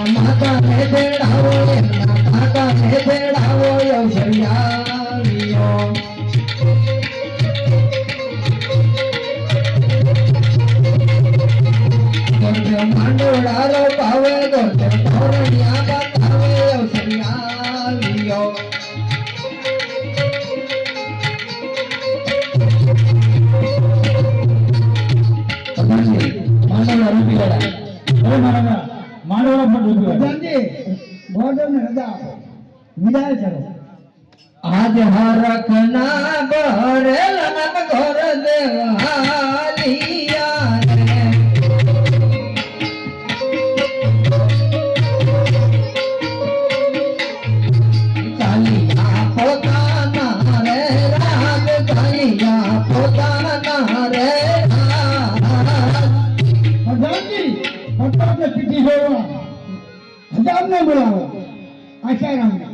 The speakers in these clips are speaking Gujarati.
એમના માતાને તેડાવો એમના કાકાને તેડાવો યવસરિયાવીઓ પ્રધાનજી રજા આપો. વિદાય કરો. આજ હરખના ગોરેલા ગોર દેવાલિયા હજામને બોલાવો. આશારામને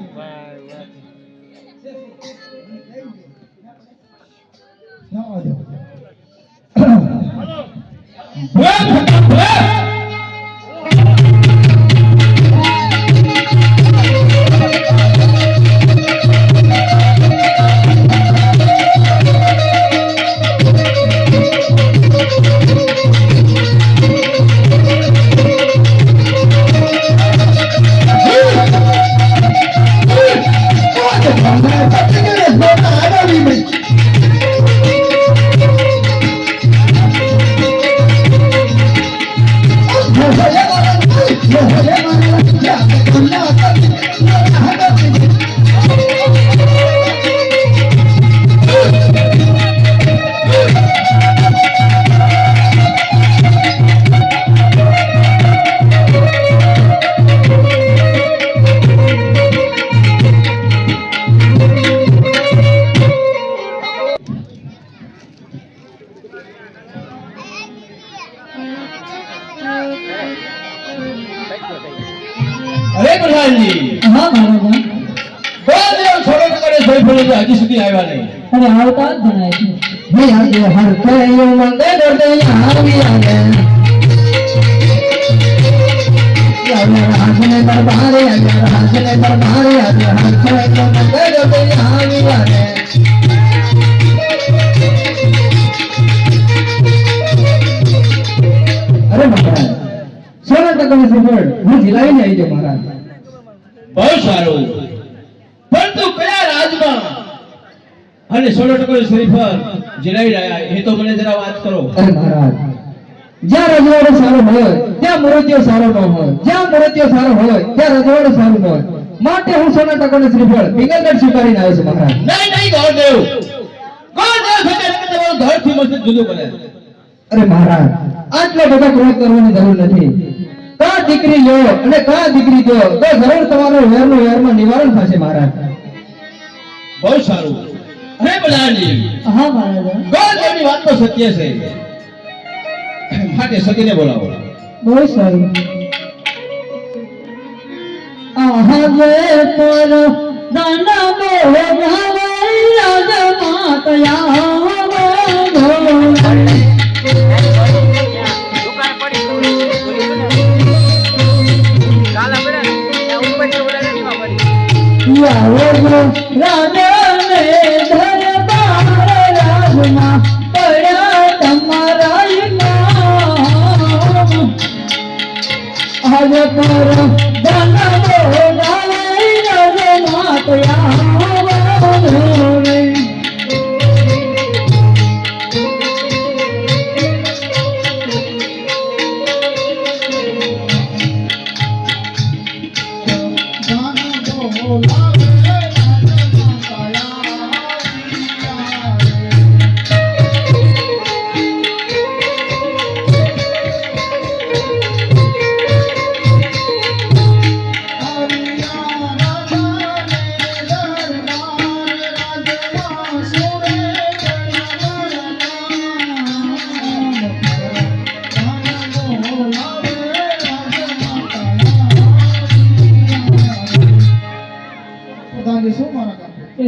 જવા અરે આવતા જણાય છે. હે હરખયો મંગળ દયા આવ્યા રે આવ્યા રાજને દરબારે આવ્યા દરબારે હરખયો મંગળ દયા અરે મહારાજ સોના ટકાની સફળ હું જીલાવીને આવી જાઉં મહારાજ. બહુ સારું. અને સોળો ટકો શ્રીફળ જીલાવી રહ્યા એ તો મને જરા વાત કરો. અરે મહારાજ જ્યાં રજવાડો સારો હોય ત્યાં મૂર્તિઓ સારો ન હોય જ્યાં મૂર્તિઓ સારો હોય ત્યાં રજવાડો સારું ન હોય. માટે હું સોના ટકોને શ્રીફળ પિંગલગઢ સ્વીકારીને આવ્યો છું મહારાજ. નહીં નહીં ગોળદેવ ગોળદેવ સાથે તમારું ઘરથી મસ્જિદ જુદું બને અરે મહારાજ આટલા બધા ક્રોધ કરવાની જરૂર નથી. કા દીકરી લો અને કા દીકરી દો તો જરૂર તમારો વેરનો વેરમાં નિવારણ થશે મહારાજ. બહુ સારું. અરે બલાજી હા મહારાજ ગોળદેવની વાત તો સત્ય છે. માટે સતીને બોલાવો. બહુ સારું. આહવે પર દાના ભાવૈયા માતયા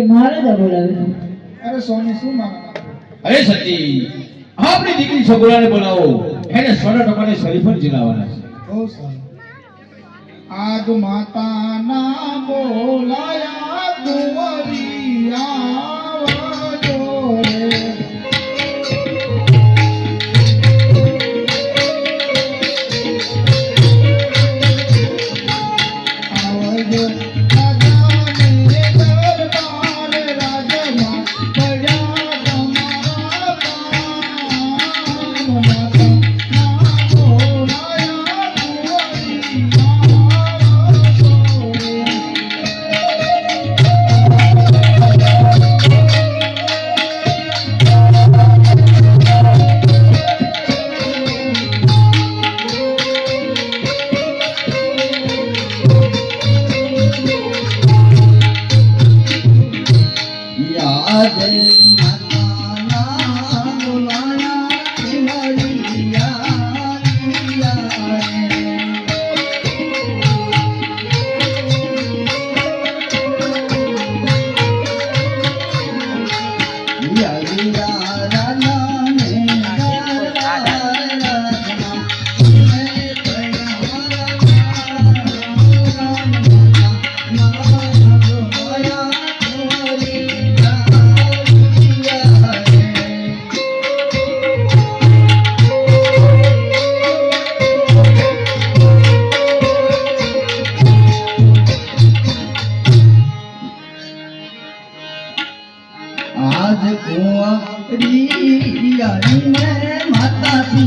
મહારાજા બોલાવે અરે સોની શું મારા? અરે સતી આપણી દીકરી સગુરાને બોલાવો. એને સોના ટકાને શરીફ જ જીલાવાના છે. બહુ સારું આજ માતાના બોલાયા દુવરિયા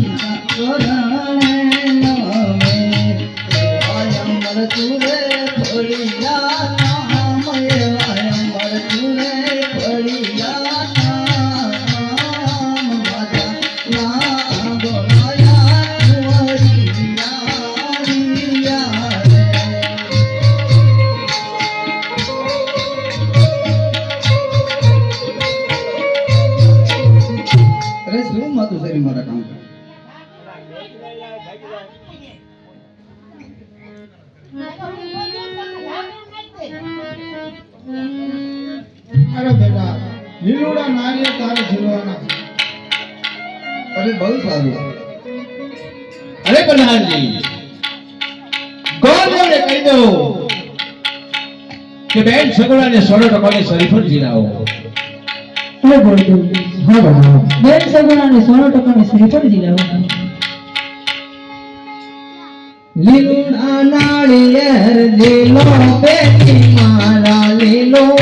嗯 અરે બેટા, લીલુડા નારિયે તારે જીવવાના અરે બહુ સારું અરે પ્રધાનજી, ગોળદેવને કહી દો કે બેન સગોડાને સોળો ટકાની શરીફન જીરાવો હા, ગોળદેવ. બેન સગોડાને સોળો ટકાની શરીફન જીરાવો લીલું નાળિયેર લીલો પેટી મારા લીલો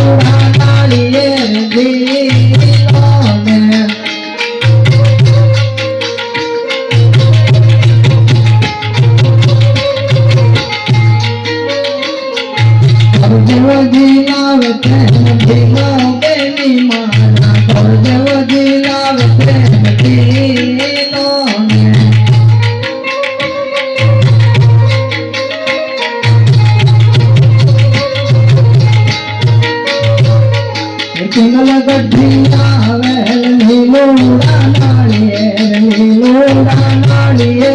ಕಿಮಲ ಬದ್ರಿಯ ನೀಲೋಡ ನಾಳಿಯೇ ನೀಲೋಡ ನಾಳಿಯೇ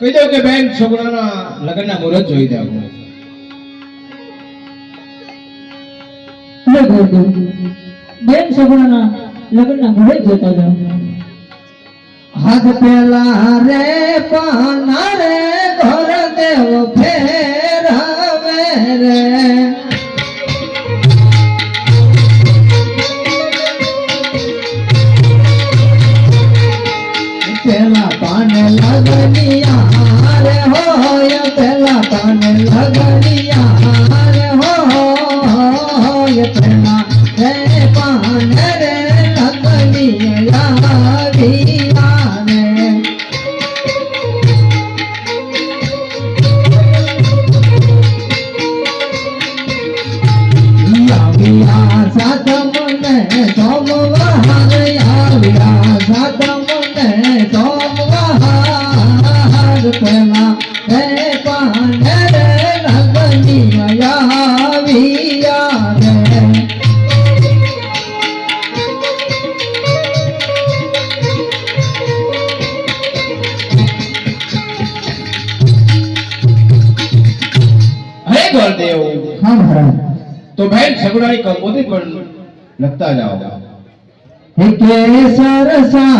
કહી દો કે બેન છોકરાના લગ્નના મુહૂર્ત જોઈ દે બેન છોકરાના લગ્નના મુહૂર્ત જોતા જાઓ. હાથ પેલા રે પહના રે ઘર દેવ ફેર 难道？તમે પણ લખતા જાઓ. કે સરસાટીને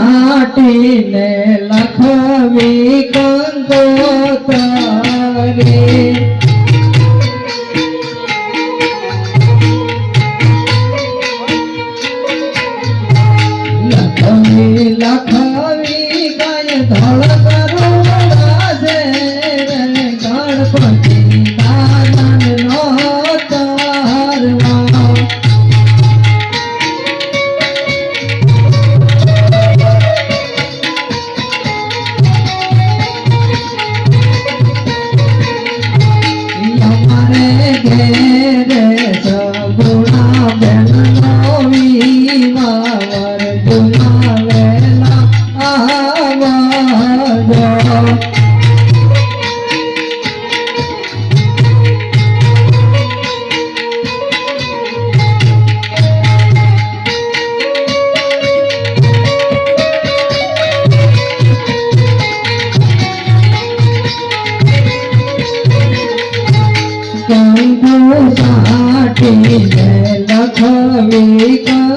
લખવી કંકોતરી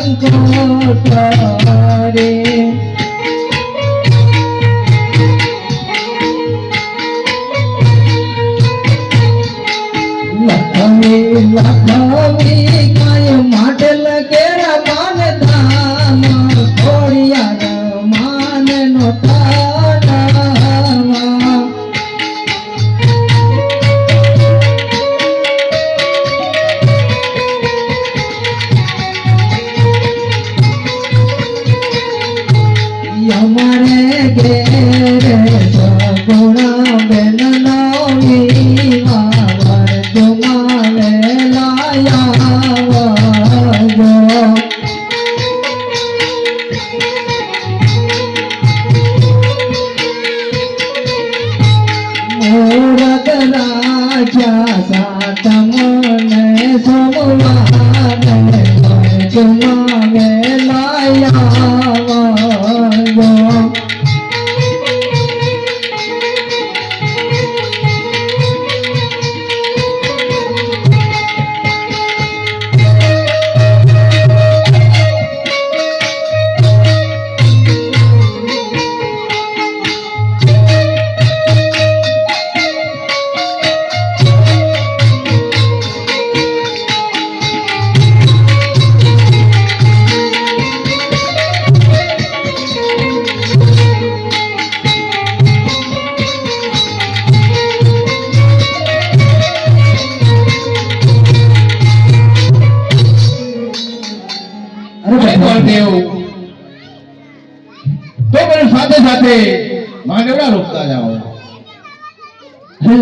i don't know if I સાથે માંડવડા રોપતા જાઓ.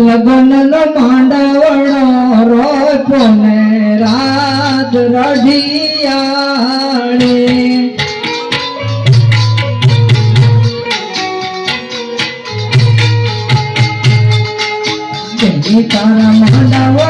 લગન નો માંડવડો રોપો ને રાત રઢિયાળી? તારા માંડવડ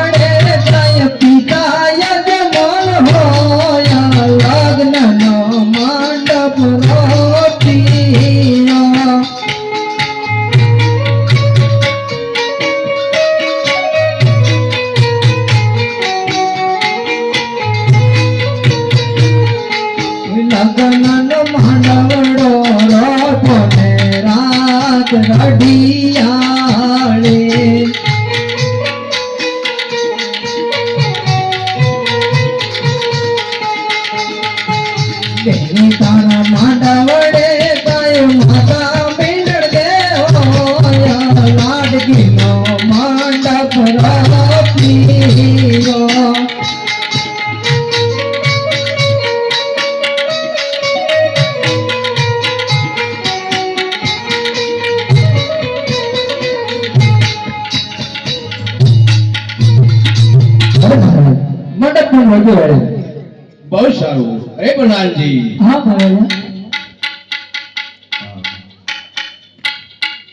દેવો